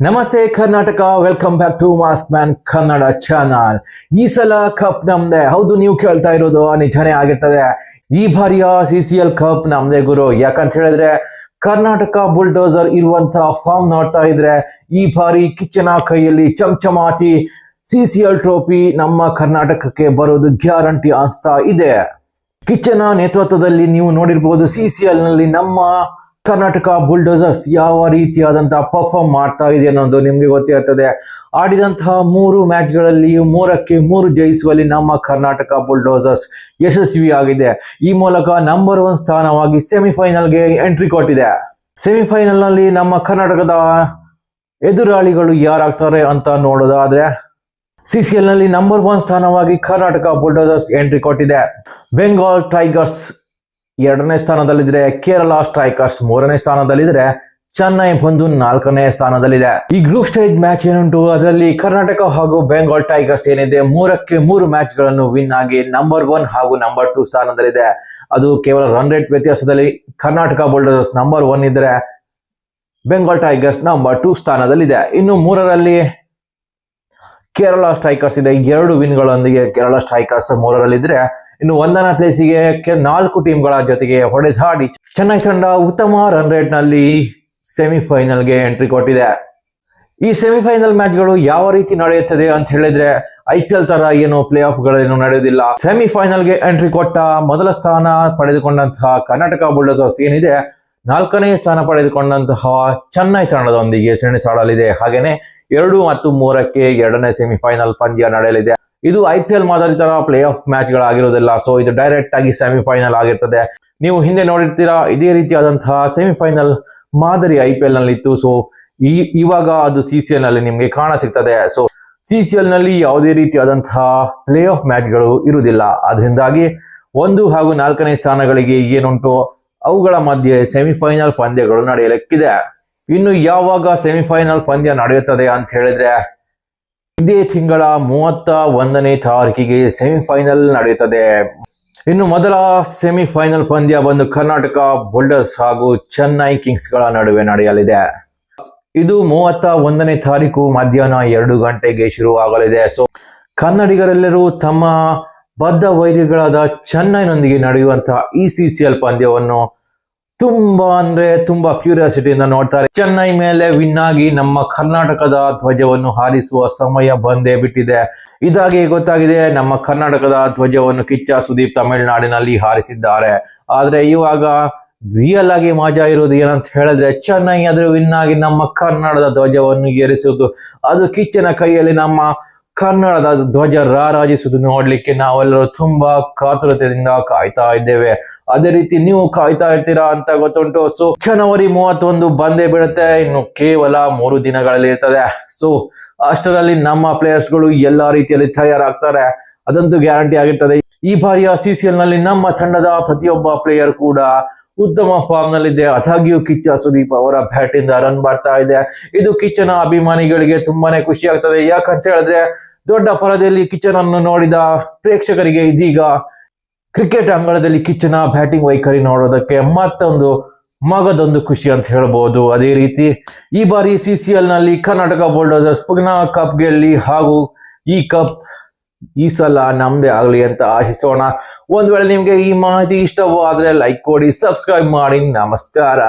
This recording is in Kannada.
ನಮಸ್ತೆ Karnataka welcome back to Mask Man Kannada channel ಈ ಸಲ ಕಪ್ ನಮ್ದೆ. ಹೌದು, ನೀವು ಕೇಳ್ತಾ ಇರೋದು ನಿಜನೇ ಆಗಿರ್ತದೆ. ಈ ಬಾರಿಯ ಸಿ ಕಪ್ ನಮ್ದೆ ಗುರು. ಯಾಕಂತ ಹೇಳಿದ್ರೆ, ಕರ್ನಾಟಕ ಬುಲ್ಡೋಸರ್ ಇರುವಂತ ಫಾರ್ಮ್ ನೋಡ್ತಾ ಇದ್ರೆ, ಈ ಬಾರಿ ಕಿಚ್ಚನ ಕೈಯಲ್ಲಿ ಚಮಚಮಾಚಿ ಸಿ ಸಿ ಟ್ರೋಫಿ ನಮ್ಮ ಕರ್ನಾಟಕಕ್ಕೆ ಬರೋದು ಗ್ಯಾರಂಟಿ ಅನ್ಸ್ತಾ ಇದೆ. ಕಿಚ್ಚನ ನೇತೃತ್ವದಲ್ಲಿ ನೀವು ನೋಡಿರ್ಬೋದು ಸಿ ಸಿ ಎಲ್ನಲ್ಲಿ ನಮ್ಮ ಕರ್ನಾಟಕ ಬುಲ್ಡೋಸರ್ಸ್ ಯಾವ ರೀತಿಯಾದಂತಹ ಪರ್ಫಾರ್ಮ್ ಮಾಡ್ತಾ ಇದೆ ಅನ್ನೋದು ನಿಮ್ಗೆ ಗೊತ್ತಿರ್ತದೆ. ಆಡಿದಂತಹ ಮೂರು ಮ್ಯಾಚ್ಗಳಲ್ಲಿ ಮೂರಕ್ಕೆ ಮೂರು ಜಯಿಸುವಲ್ಲಿ ನಮ್ಮ ಕರ್ನಾಟಕ ಬುಲ್ಡೋಸರ್ಸ್ ಯಶಸ್ವಿಯಾಗಿದೆ. ಈ ಮೂಲಕ ನಂಬರ್ ಒನ್ ಸ್ಥಾನವಾಗಿ ಸೆಮಿಫೈನಲ್ಗೆ ಎಂಟ್ರಿ ಕೊಟ್ಟಿದೆ. ಸೆಮಿಫೈನಲ್ನಲ್ಲಿ ನಮ್ಮ ಕರ್ನಾಟಕದ ಎದುರಾಳಿಗಳು ಯಾರಾಗ್ತಾರೆ ಅಂತ ನೋಡೋದಾದ್ರೆ ಸಿ ಸಿ ಎಲ್ನಲ್ಲಿ ನಂಬರ್ ಒನ್ ಸ್ಥಾನವಾಗಿ ಕರ್ನಾಟಕ ಬುಲ್ಡೋಸರ್ಸ್ ಎಂಟ್ರಿ ಕೊಟ್ಟಿದೆ. ಬೆಂಗಾಲ್ ಟೈಗರ್ಸ್ ಎರಡನೇ ಸ್ಥಾನದಲ್ಲಿದ್ರೆ ಕೇರಳ ಸ್ಟ್ರೈಕರ್ಸ್ ಮೂರನೇ ಸ್ಥಾನದಲ್ಲಿದ್ರೆ ಚೆನ್ನೈ ಬಂದು ನಾಲ್ಕನೇ ಸ್ಥಾನದಲ್ಲಿದೆ. ಈ ಗ್ರೂಪ್ ಸ್ಟೇಜ್ ಮ್ಯಾಚ್ ಏನುಂಟು? ಅದರಲ್ಲಿ ಕರ್ನಾಟಕ ಹಾಗೂ ಬೆಂಗಾಲ್ ಟೈಗರ್ಸ್ ಏನಿದೆ, ಮೂರಕ್ಕೆ ಮೂರು ಮ್ಯಾಚ್ಗಳನ್ನು ವಿನ್ ಆಗಿ ನಂಬರ್ ಒನ್ ಹಾಗೂ ನಂಬರ್ ಟೂ ಸ್ಥಾನದಲ್ಲಿದೆ. ಅದು ಕೇವಲ ರನ್ ರೇಟ್ ವ್ಯತ್ಯಾಸದಲ್ಲಿ ಕರ್ನಾಟಕ ಬೋಲ್ಡರ್ಸ್ ನಂಬರ್ ಒನ್ ಇದ್ರೆ ಬೆಂಗಾಲ್ ಟೈಗರ್ಸ್ ನಂಬರ್ ಟೂ ಸ್ಥಾನದಲ್ಲಿದೆ. ಇನ್ನು ಮೂರರಲ್ಲಿ ಕೇರಳ ಸ್ಟ್ರೈಕರ್ಸ್ ಇದೆ, ಎರಡು ವಿನ್ಗಳೊಂದಿಗೆ ಕೇರಳ ಸ್ಟ್ರೈಕರ್ಸ್ ಮೂರರಲ್ಲಿದ್ರೆ ಇನ್ನು ಒಂದನೇ ಪ್ಲೇಸಿಗೆ ನಾಲ್ಕು ಟೀಮ್ಗಳ ಜೊತೆಗೆ ಹೊಡೆದಾಡಿ ಚೆನ್ನೈ ತಂಡ ಉತ್ತಮ ರನ್ ರೇಟ್ನಲ್ಲಿ ಸೆಮಿಫೈನಲ್ಗೆ ಎಂಟ್ರಿ ಕೊಟ್ಟಿದೆ. ಈ ಸೆಮಿಫೈನಲ್ ಮ್ಯಾಚ್ಗಳು ಯಾವ ರೀತಿ ನಡೆಯುತ್ತದೆ ಅಂತ ಹೇಳಿದ್ರೆ ಐ ಪಿ ಎಲ್ ತರ ಏನು ಪ್ಲೇ ಆಫ್ ಗಳೇನು ನಡೆಯುವುದಿಲ್ಲ. ಸೆಮಿಫೈನಲ್ಗೆ ಎಂಟ್ರಿ ಕೊಟ್ಟ ಮೊದಲ ಸ್ಥಾನ ಪಡೆದುಕೊಂಡಂತಹ ಕರ್ನಾಟಕ ಬುಲ್ಡೋಸರ್ಸ್ ಏನಿದೆ, ನಾಲ್ಕನೇ ಸ್ಥಾನ ಪಡೆದುಕೊಂಡಂತಹ ಚೆನ್ನೈ ತಂಡದೊಂದಿಗೆ ಸೆಣಸಾಡಲಿದೆ. ಹಾಗೇನೆ ಎರಡು ಮತ್ತು ಮೂರಕ್ಕೆ ಎರಡನೇ ಸೆಮಿಫೈನಲ್ ಪಂದ್ಯ ನಡೆಯಲಿದೆ. ಇದು ಐ ಪಿ ಎಲ್ ಮಾದರಿ ತರ ಪ್ಲೇ ಆಫ್ ಮ್ಯಾಚ್ ಗಳಾಗಿರೋದಿಲ್ಲ. ಸೊ ಇದು ಡೈರೆಕ್ಟ್ ಆಗಿ ಸೆಮಿಫೈನಲ್ ಆಗಿರ್ತದೆ. ನೀವು ಹಿಂದೆ ನೋಡಿರ್ತೀರಾ, ಇದೇ ರೀತಿಯಾದಂತಹ ಸೆಮಿಫೈನಲ್ ಮಾದರಿ ಐ ಪಿ ಎಲ್ನಲ್ಲಿ ಇತ್ತು ಸೊ ಈ, ಇವಾಗ ಅದು ಸಿ ಸಿ ಎಲ್ನಲ್ಲಿ ನಿಮ್ಗೆ ಕಾಣ ಸಿಗ್ತದೆ. ಸೊ ಸಿ ಸಿ ಎಲ್ನಲ್ಲಿ ಯಾವುದೇ ರೀತಿಯಾದಂತಹ ಪ್ಲೇ ಆಫ್ ಮ್ಯಾಚ್ಗಳು ಇರುವುದಿಲ್ಲ. ಅದರಿಂದಾಗಿ ಒಂದು ಹಾಗೂ ನಾಲ್ಕನೇ ಸ್ಥಾನಗಳಿಗೆ ಏನುಂಟು, ಅವುಗಳ ಮಧ್ಯೆ ಸೆಮಿಫೈನಲ್ ಪಂದ್ಯಗಳು ನಡೆಯಲಿಕ್ಕಿದೆ. ಇನ್ನು ಯಾವಾಗ ಸೆಮಿಫೈನಲ್ ಪಂದ್ಯ ನಡೆಯುತ್ತದೆ ಅಂತ ಹೇಳಿದ್ರೆ ಇದೇ ತಿಂಗಳ ಮೂವತ್ತ ಒಂದನೇ ತಾರೀಕಿಗೆ ಸೆಮಿಫೈನಲ್ ನಡೆಯುತ್ತದೆ. ಇನ್ನು ಮೊದಲ ಸೆಮಿಫೈನಲ್ ಪಂದ್ಯ ಬಂದು ಕರ್ನಾಟಕ ಬೋಲ್ಡರ್ಸ್ ಹಾಗೂ ಚೆನ್ನೈ ಕಿಂಗ್ಸ್ಗಳ ನಡುವೆ ನಡೆಯಲಿದೆ. ಇದು ಮೂವತ್ತ ಒಂದನೇ ತಾರೀಕು ಮಧ್ಯಾಹ್ನ ಎರಡು ಗಂಟೆಗೆ ಶುರುವಾಗಲಿದೆ. ಸೊ ಕನ್ನಡಿಗರೆಲ್ಲರೂ ತಮ್ಮ ಬದ್ಧ ವೈರಿಗಳಾದ ಚೆನ್ನೈನೊಂದಿಗೆ ನಡೆಯುವಂತಹ ಇ ಸಿ ಸಿ ಎಲ್ ಪಂದ್ಯವನ್ನು ತುಂಬಾ ಅಂದ್ರೆ ತುಂಬಾ ಕ್ಯೂರಿಯಾಸಿಟಿಯಿಂದ ನೋಡ್ತಾರೆ. ಚೆನ್ನೈ ಮೇಲೆ ವಿನ್ ಆಗಿ ನಮ್ಮ ಕರ್ನಾಟಕದ ಧ್ವಜವನ್ನು ಹಾರಿಸುವ ಸಮಯ ಬಂದೇ ಬಿಟ್ಟಿದೆ. ಇದಾಗಿ ಗೊತ್ತಾಗಿದೆ, ನಮ್ಮ ಕರ್ನಾಟಕದ ಧ್ವಜವನ್ನು ಕಿಚ್ಚ ಸುದೀಪ್ ತಮಿಳುನಾಡಿನಲ್ಲಿ ಹಾರಿಸಿದ್ದಾರೆ. ಆದ್ರೆ ಇವಾಗ ರಿಯಲ್ ಆಗಿ ಮಜಾ ಇರೋದು ಏನಂತ ಹೇಳಿದ್ರೆ, ಚೆನ್ನೈ ಆದ್ರೂ ವಿನ್ ಆಗಿ ನಮ್ಮ ಕನ್ನಡದ ಧ್ವಜವನ್ನು ಏರಿಸುವುದು. ಅದು ಕಿಚ್ಚನ ಕೈಯಲ್ಲಿ ನಮ್ಮ ಕನ್ನಡದ ಧ್ವಜ ರಾರಾಜಿಸುವುದು ನೋಡ್ಲಿಕ್ಕೆ ನಾವೆಲ್ಲರೂ ತುಂಬಾ ಕಾತುರತೆಯಿಂದ ಕಾಯ್ತಾ ಇದ್ದೇವೆ. ಅದೇ ರೀತಿ ನೀವು ಕಾಯ್ತಾ ಇರ್ತೀರಾ ಅಂತ ಗೊತ್ತುಂಟು. ಸೊ ಜನವರಿ ಮೂವತ್ತೊಂದು ಬಂದೇ ಬೀಳುತ್ತೆ ಇನ್ನು ಕೇವಲ ಮೂರು ದಿನಗಳಲ್ಲಿ ಇರ್ತದೆ. ಸೊ ಅಷ್ಟರಲ್ಲಿ ನಮ್ಮ ಪ್ಲೇಯರ್ಸ್ಗಳು ಎಲ್ಲಾ ರೀತಿಯಲ್ಲಿ ತಯಾರಾಗ್ತಾರೆ. ಅದಂತೂ ಗ್ಯಾರಂಟಿ ಆಗಿರ್ತದೆ. ಈ ಬಾರಿಯ ಸಿ ಸಿ ನಲ್ಲಿ ನಮ್ಮ ತಂಡದ ಪ್ರತಿಯೊಬ್ಬ ಪ್ಲೇಯರ್ ಕೂಡ ಉತ್ತಮ ಫಾರ್ಮ್ ನಲ್ಲಿದೆ. ಅದಾಗಿಯೂ ಕಿಚ್ಚ ಸುದೀಪ್ ಅವರ ಬ್ಯಾಟ್ ಇಂದ ರನ್ ಬರ್ತಾ ಇದೆ. ಇದು ಕಿಚ್ಚನ ಅಭಿಮಾನಿಗಳಿಗೆ ತುಂಬಾನೇ ಖುಷಿ ಆಗ್ತದೆ. ಯಾಕಂತ ಹೇಳಿದ್ರೆ ದೊಡ್ಡ ಪರದೆಯಲ್ಲಿ ಕಿಚ್ಚನನ್ನು ನೋಡಿದ ಪ್ರೇಕ್ಷಕರಿಗೆ ಇದೀಗ ಕ್ರಿಕೆಟ್ ಅಂಗಳದಲ್ಲಿ ಕಿಚ್ಚನ, ಬ್ಯಾಟಿಂಗ್ ವೈಖರಿ ನೋಡೋದಕ್ಕೆ ಮತ್ತೊಂದು ಮಗದೊಂದು ಖುಷಿ ಅಂತ ಹೇಳ್ಬೋದು. ಅದೇ ರೀತಿ ಈ ಬಾರಿ ಸಿ ಸಿ ಎಲ್ನಲ್ಲಿ ಕರ್ನಾಟಕ ಬೋಲ್ಡರ್ಸ್ ಪುನಃ ಕಪ್ ಗೆಲ್ಲಿ ಹಾಗೂ ಈ ಕಪ್ ಈ ಸಲ ನಮ್ದೇ ಆಗಲಿ ಅಂತ ಆಶಿಸೋಣ. ಒಂದ್ ವೇಳೆ ನಿಮ್ಗೆ ಈ ಮಾಹಿತಿ ಇಷ್ಟವಾದ್ರೆ ಲೈಕ್ ಕೊಡಿ ಸಬ್ಸ್ಕ್ರೈಬ್ ಮಾಡಿ. ನಮಸ್ಕಾರ.